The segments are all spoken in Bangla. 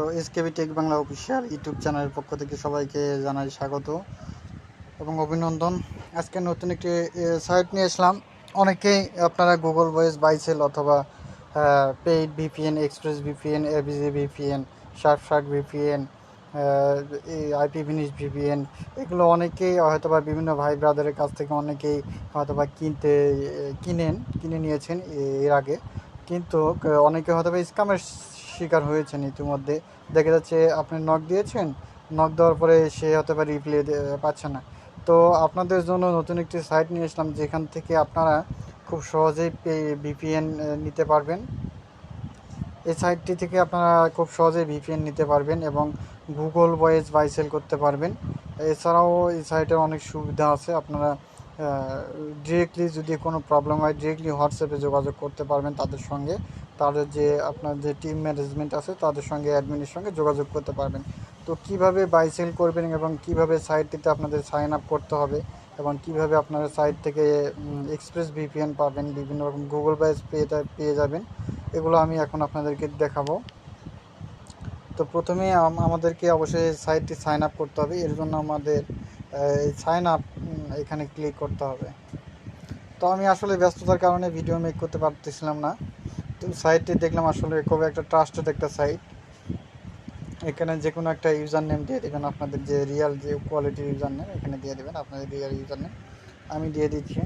তো SKB tech Bangla official YouTube চ্যানেলের পক্ষ থেকে সবাইকে জানাই স্বাগত এবং অভিনন্দন। আজকে নতুন একটি সাইট নিয়ে আসলাম। অনেকেই আপনারা গুগল ভয়েস বাইসেল অথবা paid VPN express VPN ABG VPN sharp shark VPN IP finish VPN এগুলো অনেকেই হয়তোবা বিভিন্ন ভাই ব্রাদারের কাছ থেকে অনেকেই হয়তোবা কিনতে কিনেন, কিনে নিয়েছেন এর আগে। কিন্তু অনেকে হয়তো স্কামের শিকার হয়েছেন ইতিমধ্যে। দেখা যাচ্ছে আপনি নক দিয়েছেন নক দেওয়ার পরে সে হয়তো বা রিপ্লে পাচ্ছে না। তো আপনাদের জন্য নতুন একটি সাইট নিয়ে আসলাম যেখান থেকে আপনারা খুব সহজেই ভিপিএন নিতে পারবেন। এই সাইটটি থেকে আপনারা খুব সহজেই ভিপিএন নিতে পারবেন এবং গুগল ভয়েস বাইসেল করতে পারবেন। এছাড়াও এই সাইটে অনেক সুবিধা আছে। আপনারা ডিরেক্টলি যদি কোনো প্রবলেম হয় ডিরেক্টলি হোয়াটসঅ্যাপে যোগাযোগ করতে পারবেন তাদের সঙ্গে। তাদের যে আপনার যে টিম ম্যানেজমেন্ট আছে, তাদের সঙ্গে অ্যাডমিনের সঙ্গে যোগাযোগ করতে পারবেন। তো কীভাবে বাইসেল করবেন এবং কীভাবে সাইটটিতে আপনাদের সাইন আপ করতে হবে এবং কীভাবে আপনারা সাইট থেকে এক্সপ্রেস ভিপিএন পাবেন, বিভিন্ন রকম গুগল বাইস পেয়ে পেয়ে যাবেন, এগুলো আমি এখন আপনাদেরকে দেখাবো। তো প্রথমে আমাদেরকে অবশ্যই সাইটটি সাইন আপ করতে হবে। এর জন্য আমাদের সাইন আপ এখানে ক্লিক করতে হবে। তো আমি আসলে ব্যস্ততার কারণে ভিডিও মেক করতে পারতেছিলাম না। সাইটটি দেখলাম আসলে খুব একটা ট্রাস্টেড একটা সাইট এখানে যে কোনো একটা ইউজার নেম দিয়ে দেবেন, আপনাদের যে রিয়াল যে কোয়ালিটির ইউজার নেম এখানে দিয়ে দেবেন, আপনাদের রিয়াল ইউজার নেম আমি দিয়ে দিচ্ছি।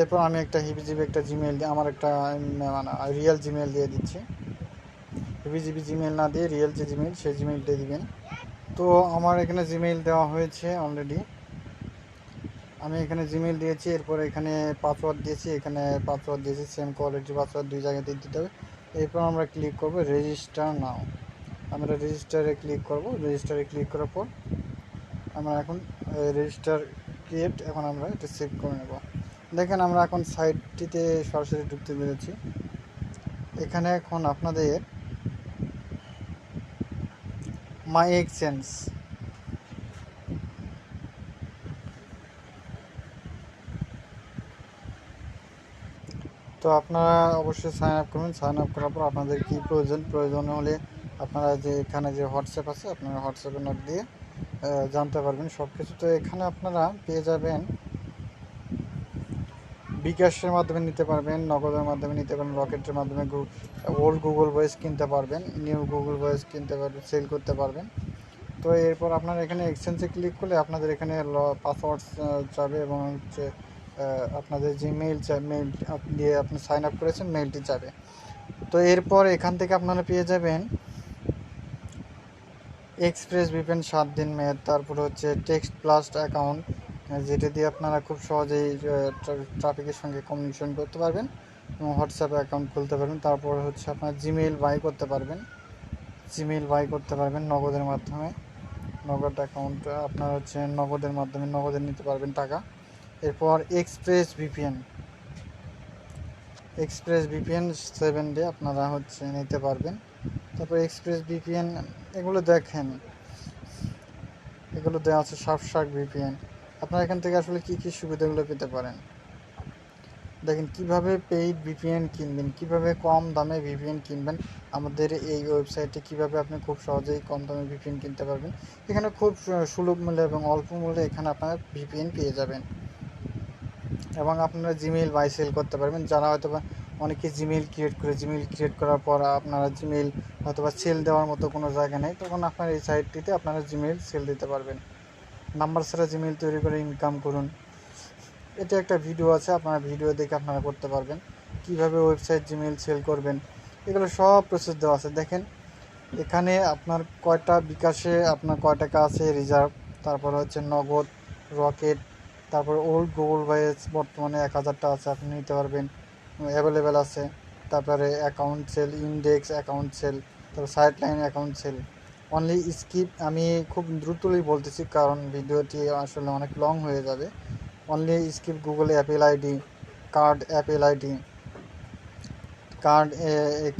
এরপর আমি একটা হিবিজিবি একটা জিমেল দিয়ে, আমার একটা মানে রিয়েল জিমেল দিয়ে দিচ্ছি। হিবিজিবি জিমেল না দিয়ে রিয়েল যে জিমেল সেই জিমেলটা দিবেন। তো আমার এখানে জিমেইল দেওয়া হয়েছে অলরেডি আমি এখানে জিমেইল দিয়েছি, এরপর এখানে পাসওয়ার্ড দিয়েছি, এখানে পাসওয়ার্ড দিয়েছি সেম কোয়ালিটি পাসওয়ার্ড দুই জায়গায় দিয়ে দিতে হবে। এরপর আমরা ক্লিক করব রেজিস্টার নাও আমরা রেজিস্টারে ক্লিক করব। রেজিস্টারে ক্লিক করার পর আমরা এখন রেজিস্টার ক্রিয়েট এখন আমরা এটা সেভ করে নেব। দেখেন আমরা এখন সাইটটিতে সরাসরি ঢুকতে পেরেছি। এখানে এখন আপনাদের মাই এক্সচেঞ্জ তো আপনারা অবশ্যই সাইন আপ করবেন সাইন আপ করার পর আপনাদের কী প্রয়োজন প্রয়োজন হলে আপনারা যে এখানে যে হোয়াটসঅ্যাপ আছে, আপনারা হোয়াটসঅ্যাপে নোট দিয়ে জানতে পারবেন। সব কিছু তো এখানে আপনারা পেয়ে যাবেন। বিকাশের মাধ্যমে নিতে পারবেন, নগদের মাধ্যমে নিতে পারবেন, রকেটের মাধ্যমে ওল্ড গুগল ভয়েস কিনতে পারবেন নিউ গুগল ভয়েস কিনতে পারবেন সেল করতে পারবেন। তো এরপর আপনার এখানে এক্সচেঞ্জে ক্লিক করলে আপনাদের এখানে পাসওয়ার্ড চাবে এবং হচ্ছে আপনাদের যে মেইল মেইল দিয়ে আপনি সাইন আপ করেছেন মেইলটি যাবে। তো এরপর এখান থেকে আপনারা পেয়ে যাবেন এক্সপ্রেস ভিপেন সাত দিন মেয়াদ, তারপর হচ্ছে টেক্সট প্লাস্ট অ্যাকাউন্ট যেটা দিয়ে আপনারা খুব সহজেই ট্রাফিকের সঙ্গে কমিউনিকেশন করতে পারবেন এবং হোয়াটসঅ্যাপে অ্যাকাউন্ট খুলতে পারবেন। তারপর হচ্ছে আপনার জিমেইল বাই করতে পারবেন। জিমেইল বাই করতে পারবেন নগদের মাধ্যমে। নগদ অ্যাকাউন্ট আপনার হচ্ছে নগদের মাধ্যমে নগদে নিতে পারবেন টাকা। এরপর express VPN express VPN seven day আপনারা হচ্ছে নিতে পারবেন। তারপর এক্সপ্রেস ভিপিএন এগুলো দেখেন। এগুলো দেওয়া আছে সার্ফ শার্ক ভিপিএন আপনারা এখান থেকে আসলে কি কি সুবিধাগুলো পেতে পারেন? দেখেন, কীভাবে পেইড ভিপিএন কিনবেন, কীভাবে কম দামে ভিপিএন কিনবেন, আমাদের এই ওয়েবসাইটে কীভাবে আপনি খুব সহজেই কম দামে ভিপিএন কিনতে পারবেন, এখানে খুব সুলভ মূল্যে এবং অল্প মূল্যে এখানে আপনারা ভিপিএন পেয়ে যাবেন। এবং আপনারা জিমেইল বাই সেল করতে পারবেন, যারা হয়তো অনেকে জিমেইল ক্রিয়েট করে জিমেইল ক্রিয়েট করার পর আপনারা জিমেইল হয়তো বা সেল দেওয়ার মতো কোনো জায়গা নেই, তখন আপনার এই সাইটটিতে আপনারা জিমেইল সেল দিতে পারবেন। নাম্বার ছাড়া জিমেইল তৈরি করে ইনকাম করুন। এটা একটা ভিডিও আছে, আপনারা ভিডিও দেখে আপনারা করতে পারবেন। কীভাবে ওয়েবসাইট জিমেইল সেল করবেন, এগুলো সব প্রসেস দেওয়া আছে। দেখেন, এখানে আপনার কয়টা বিকাশে আপনার কয় টাকা আছে রিজার্ভ তারপর হচ্ছে নগদ রকেট তারপর ওল্ড গুগল ভয়েস বর্তমানে এক হাজারটা আছে, আপনি নিতে পারবেন। অ্যাভেলেবেল আছে, তারপরে account sell index account sell তারপর side line account sell only skip আমি খুব দ্রুতই বলতেছি কারণ ভিডিওটি আসলে অনেক লং হয়ে যাবে। অনলি স্কিপ গুগলে Apple ID card Apple ID card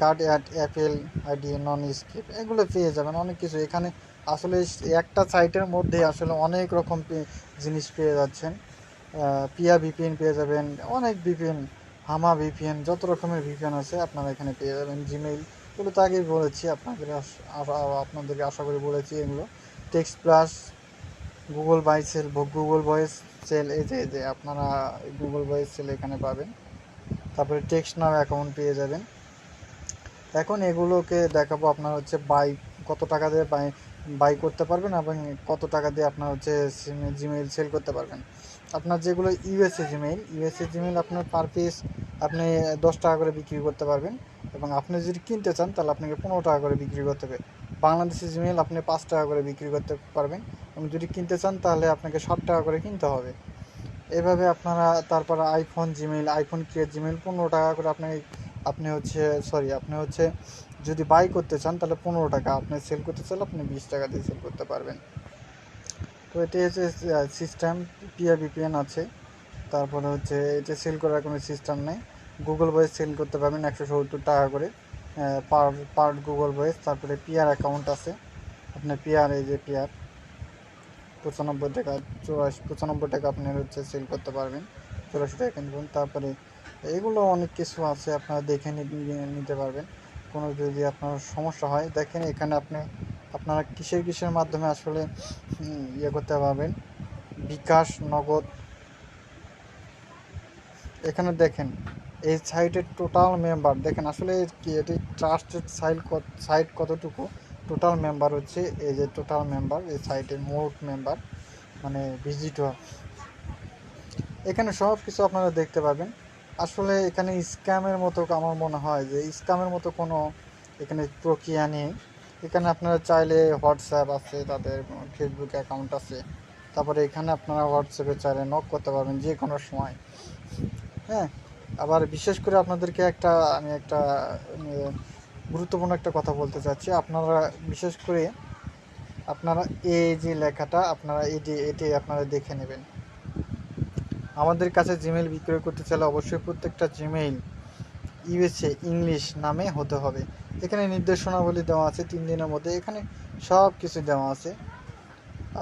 card at Apple ID non skip এগুলো পেয়ে যাবেন, অনেক কিছু। এখানে আসলে একটা সাইটের মধ্যে আসলে অনেক রকম জিনিস পেয়ে যাচ্ছেন। পিয়া ভিপিএন পেয়ে যাবেন, অনেক ভিপিএন হামা ভিপিএন যত রকমের ভিপিএন আছে আপনারা এখানে পেয়ে যাবেন। জিমেইল এগুলো তো আগেই বলেছি, আপনাদের আপনাদেরকে আশা করি বলেছি এগুলো। Text plus Google buy sell Google voice sell এই যে যে, আপনারা গুগল ভয়েস সেল এখানে পাবেন। তারপরে টেক্সট নাও অ্যাকাউন্ট পেয়ে যাবেন। এখন এগুলোকে দেখাবো আপনার হচ্ছে বাই কত টাকা দিয়ে বাই বাই করতে পারবেন এবং কত টাকা দিয়ে আপনার হচ্ছে জিমেইল সেল করতে পারবেন। আপনার যেগুলো ইউএসএ জিমেইল ইউএসএ জিমেইল আপনার পার পিস আপনি দশ টাকা করে বিক্রি করতে পারবেন। এবং আপনি যদি কিনতে চান, তাহলে আপনাকে পনেরো টাকা করে বিক্রি করতে হবে। বাংলাদেশি জিমেইল আপনি পাঁচ টাকা করে বিক্রি করতে পারবেন। এবং যদি কিনতে চান, তাহলে আপনাকে ষাট টাকা করে কিনতে হবে। এভাবে আপনারা তারপরে iPhone Gmail iPhone create Gmail পনেরো টাকা করে আপনি আপনি হচ্ছে সরি আপনি হচ্ছে যদি বাই করতে চান, তাহলে পনেরো টাকা। আপনি সেল করতে চাইলে আপনি বিশ টাকা দিয়ে সেল করতে পারবেন। তো এটি হচ্ছে সিস্টেম পিআর বিপিএন আছে। তারপরে হচ্ছে, এটা সেল করার কোনো সিস্টেম নেই। গুগল ভয়েস সেল করতে পারবেন একশো সত্তর টাকা করে। পার পার গুগল ভয়েস তারপরে পিআর অ্যাকাউন্ট আছে। আপনার পিআর এই যে পিআর পঁচানব্বই টাকা চুরাশি পঁচানব্বই টাকা আপনি হচ্ছে সেল করতে পারবেন। চুরাশি টাকা কিনবেন তারপরে এগুলো অনেক কিছু আছে, আপনারা দেখে নিতে পারবেন। কোনো যদি আপনার সমস্যা হয়, দেখেন এখানে আপনি আপনারা কিসের কিসের মাধ্যমে আসলে ইয়ে করতে পারবেন? বিকাশ, নগদ। এখানে দেখেন, এই সাইটের টোটাল মেম্বার দেখেন আসলে এটি ট্রাস্টেড সাইট সাইট কতটুকু? টোটাল মেম্বার হচ্ছে এই যে টোটাল মেম্বার এই সাইটের মোট মেম্বার মানে ভিজিটর এখানে সব কিছু আপনারা দেখতে পাবেন। আসলে এখানে স্ক্যামের মতো আমার মনে হয় যে স্ক্যামের মতো কোনো এখানে প্রক্রিয়া নেই। এখানে আপনারা চাইলে হোয়াটসঅ্যাপ আছে, তাদের ফেসবুক অ্যাকাউন্ট আছে। তারপরে এখানে আপনারা হোয়াটসঅ্যাপে চাইলে নক করতে পারবেন যে কোনো সময়। হ্যাঁ আবার বিশেষ করে আপনাদেরকে একটা, আমি একটা গুরুত্বপূর্ণ একটা কথা বলতে চাচ্ছি। আপনারা বিশেষ করে আপনারা এই যে লেখাটা, আপনারা যে এটি আপনারা দেখে নেবেন। আমাদের কাছে জিমেইল বিক্রয় করতে চাইলে অবশ্যই প্রত্যেকটা জিমেইল ইউএসএ ইংলিশ নামে হতে হবে। এখানে নির্দেশনাবলী দেওয়া আছে, তিন দিনের মধ্যে। এখানে সব কিছু দেওয়া আছে।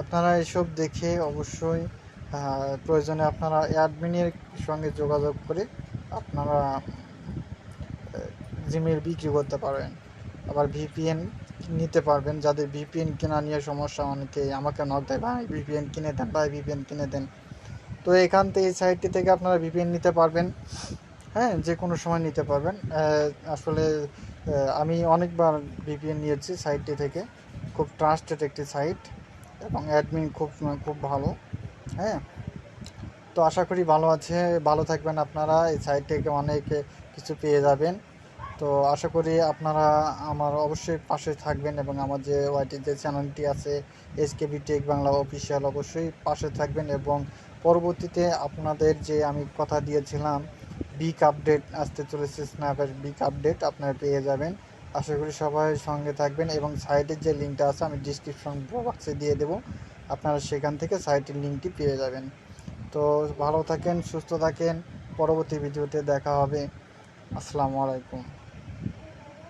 আপনারা এসব দেখে অবশ্যই প্রয়োজনে আপনারা অ্যাডমিনের সঙ্গে যোগাযোগ করে আপনারা জিমেইল বিক্রি করতে পারবেন। আবার ভিপিএন নিতে পারবেন। যাদের ভিপিএন কেনা নিয়ে সমস্যা, অনেকে আমাকে নক দেয়, ভাই, ভিপিএন কিনে দেন, ভাই, ভিপিএন কিনে দেন। তো এখান থেকে, এই সাইটটি থেকে আপনারা ভিপিএন নিতে পারবেন। হ্যাঁ যে কোনো সময় নিতে পারবেন। আসলে আমি অনেকবার ভিপিএন নিয়েছি সাইটটি থেকে। খুব ট্রাস্টেড একটি সাইট এবং অ্যাডমিন খুব খুব ভালো। হ্যাঁ তো আশা করি ভালো আছে, ভালো থাকবেন আপনারা। এই সাইট থেকে অনেক কিছু পেয়ে যাবেন। তো আশা করি আপনারা আমার অবশ্যই পাশে থাকবেন এবং আমার যে ওয়াইটি যে চ্যানেলটি আছে এসকেবি টেক বাংলা অফিসিয়াল অবশ্যই পাশে থাকবেন এবং পরবর্তীতে আপনাদের যে আমি কথা দিয়েছিলাম বিগ আপডেট আসতে চলেছে স্ন্যাপের বিগ আপডেট আপনারা পেয়ে যাবেন। আশা করি সবাই সঙ্গে থাকবেন এবং সাইটের যে লিঙ্কটা আছে, আমি ডিসক্রিপশন বক্সে দিয়ে দেবো। আপনারা সেখান থেকে সাইটের লিঙ্কটি পেয়ে যাবেন। তো ভালো থাকেন, সুস্থ থাকেন। পরবর্তী ভিডিওতে দেখা হবে। আসসালামু আলাইকুম।